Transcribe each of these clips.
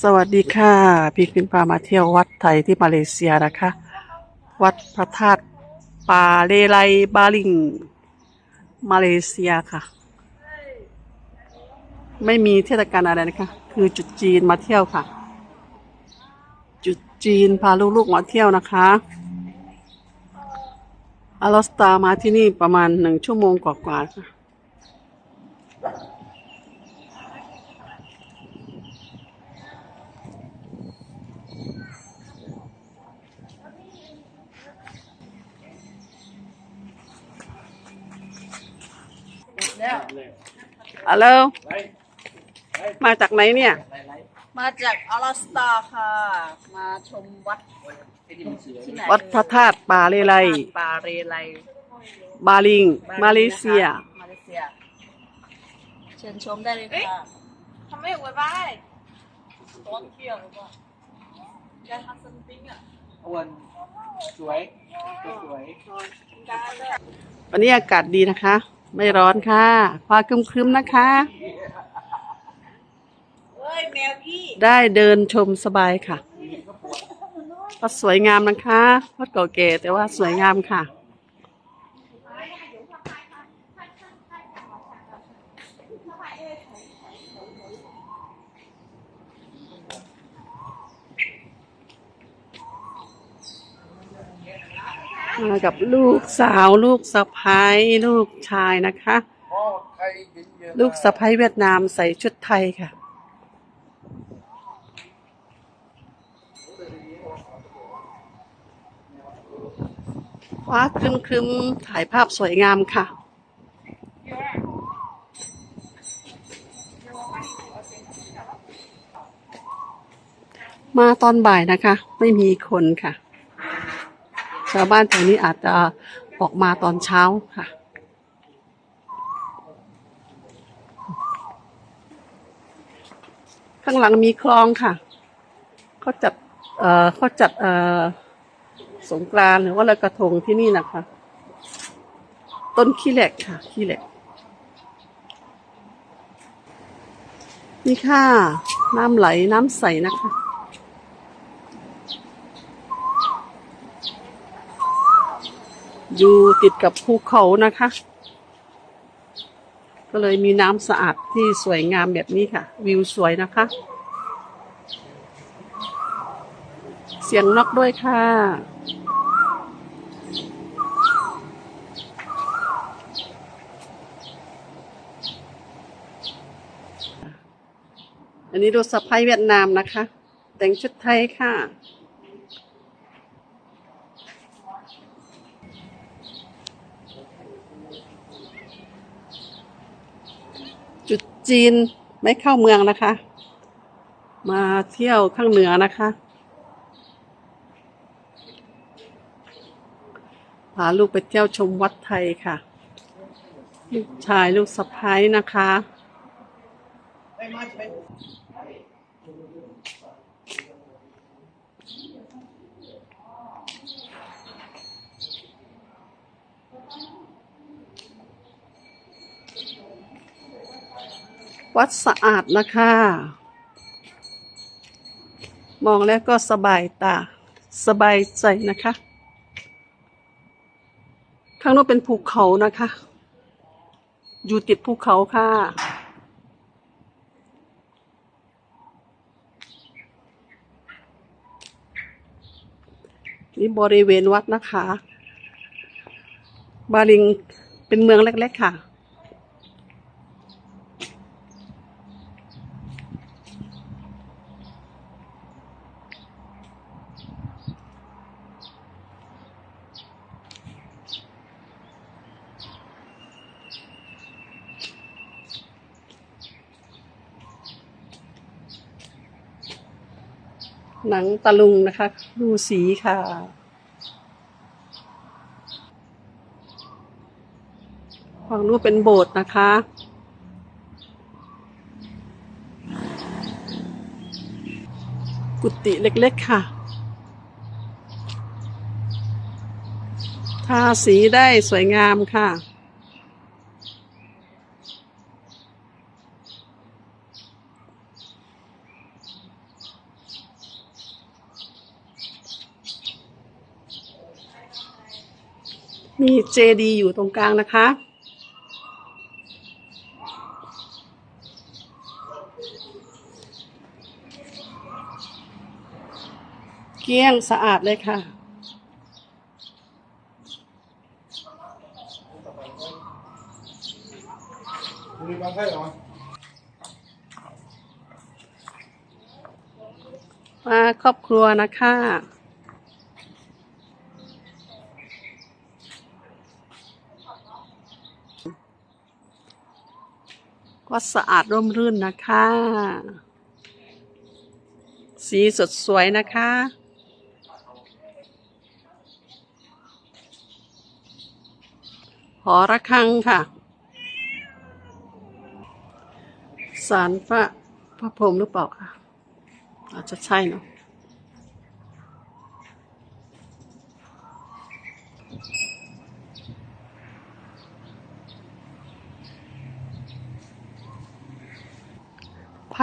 สวัสดีค่ะพี่ขึ้นพามาเที่ยววัดไทยที่มาเลเซียนะคะ วัดพระธาตุปาเลไลบาลิง มาเลเซียค่ะ ไม่มีเทศกาลอะไรนะคะ คือจุดจีนมาเที่ยวค่ะ จุดจีนพาลูกๆมาเที่ยวนะคะอลอสตามาที่นี่ประมาณหนึ่งชั่วโมงกว่าๆค่ะ ฮัลโหลมาจากไหนเนี่ย มาจากอลาสตาค่ะ มาชมวัดที่ไหนวัดพระธาตุป่าเลไลปาเรไลบาลิง มาเลเซีย มาเลเซีย เชิญชมได้เลยค่ะทำไมหัวบ้ายต้นเที่ยวหรือเปล่าแกทำซัมติงอะอ้วนสวยสวยการเลยวันนี้อากาศดีนะคะ ไม่ร้อนค่ะฟ้าครึมๆนะคะเฮ้ยแมวพี่ได้เดินชมสบายค่ะวัดสวยงามนะคะวัดเก่าแก่แต่ว่าสวยงามค่ะ มากับลูกสาวลูกสะพ้ายลูกชายนะคะพ่อใครกินเยอะลูกสะพ้ายเวียดนามใส่ชุดไทยค่ะ ฟ้าครึมครึมๆถ่ายภาพสวยงามค่ะมาตอนบ่ายนะคะ ไม่มีคนค่ะ ชาวบ้านแถวนี้อาจจะออกมาตอนเช้าค่ะ ข้างหลังมีคลองค่ะเขาจัดเอ่อเขาจัดเอ่อสงกรานต์หรือว่าลอยกระทงที่นี่นะคะ ต้นขี้เหล็กค่ะ ขี้เหล็ก นี่ค่ะ น้ำไหลน้ำใสนะคะ อยู่ติดกับภูเขานะคะ ก็เลยมีน้ำสะอาดที่สวยงามแบบนี้ค่ะ วิวสวยนะคะ เสียงนกด้วยค่ะ อันนี้ดูสะพายเวียดนามนะคะ แต่งชุดไทยค่ะ จุดจีนไม่เข้าเมืองนะคะ มาเที่ยวข้างเหนือนะคะ พาลูกไปเที่ยวชมวัดไทยค่ะ ลูกชายลูกสะพ้ายนะคะ วัดสะอาดนะคะ มองแล้วก็สบายตา สบายใจนะคะ ข้างน้นเป็นภูเขานะคะ อยู่ติดภูเขาค่ะ นี่บริเวณวัดนะคะ บาลิงเป็นเมืองเล็ก ๆ ค่ะ หนังตะลุงนะคะดูสีค่ะ ฝั่งนู้นเป็นโบสถ์นะคะ กุฏิเล็กๆค่ะ ทาสีได้สวยงามค่ะ มีเจดีอยู่ตรงกลางนะคะ เกลี้ยงสะอาดเลยค่ะมีบางให้เหรอมาครอบครัวนะคะ วัดสะอาดร่มรื่นนะคะ สีสดสวยนะคะ หอระฆังค่ะ สารพระพระพรหมหรือเปล่าคะอาจจะใช่เนาะ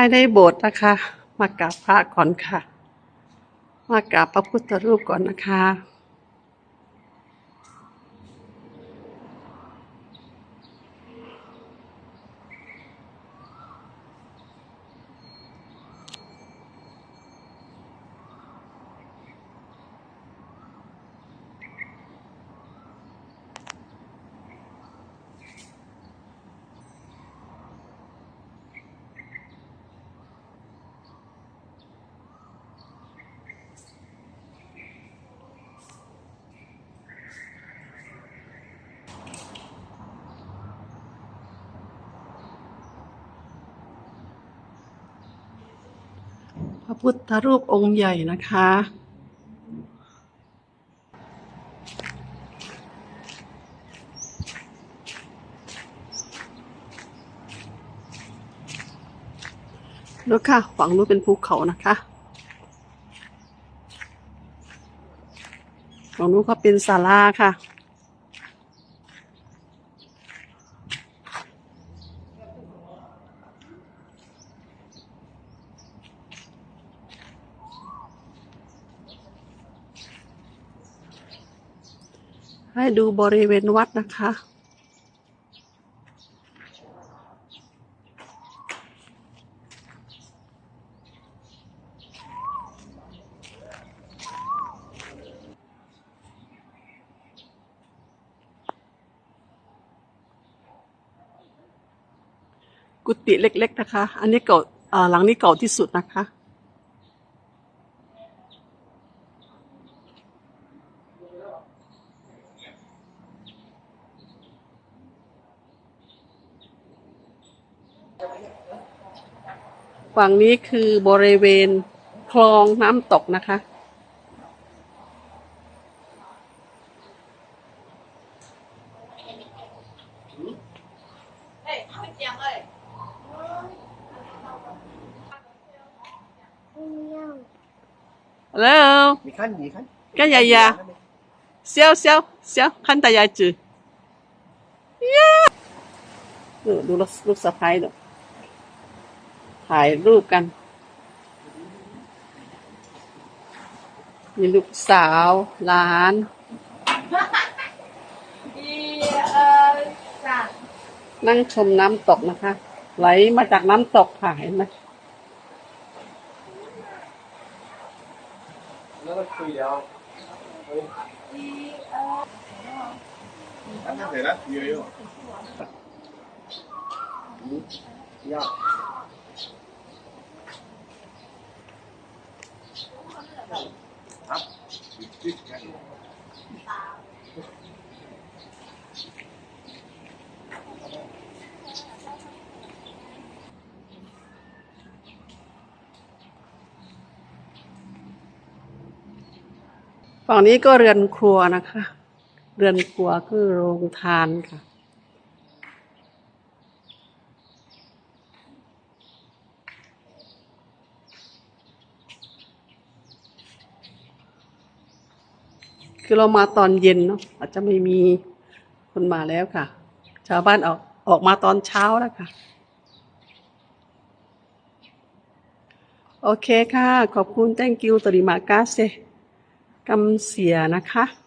ายในโบสถ์นะคะ มากราบพระก่อนค่ะ มากราบพระพุทธรูปก่อนนะคะ พระพุทธรูปองค์ใหญ่นะคะ แล้วค่ะฝั่งนู้นเป็นภูเขานะคะฝั่งนู้นก็เป็นศาลาค่ะ ให้ดูบริเวณวัดนะคะ กุฏิเล็ก ๆ นะคะ อันนี้เก่าอ่าหลังนี้เก่าที่สุดนะคะ ฝั่งนี้คือบริเวณคลองน้ำตกนะคะ 哎，他会讲哎。 Hello มีขั้นมีขั้น กันยายาเซียวเซียวเซียวคันตายายจือยาดูดูลูกลูกสะพ้ายดู ถ่ายรูปกัน มีลูกสาวหลานนั่งชมน้ำตกนะคะ ไหลมาจากน้ำตกถ่ายนไหมแล้วก็คุยเดียวเห็นแล้วเยอะๆยา ฝั่งนี้ก็เรือนครัวนะคะ เรือนครัวคือโรงทานค่ะ คือเรามาตอนเย็นเนาะอาจจะไม่มีคนมาแล้วค่ะ ชาวบ้านออกออกมาตอนเช้าแล้วค่ะ โอเคค่ะ ขอบคุณ thank you ตริมากาเซ กำเสียนะคะ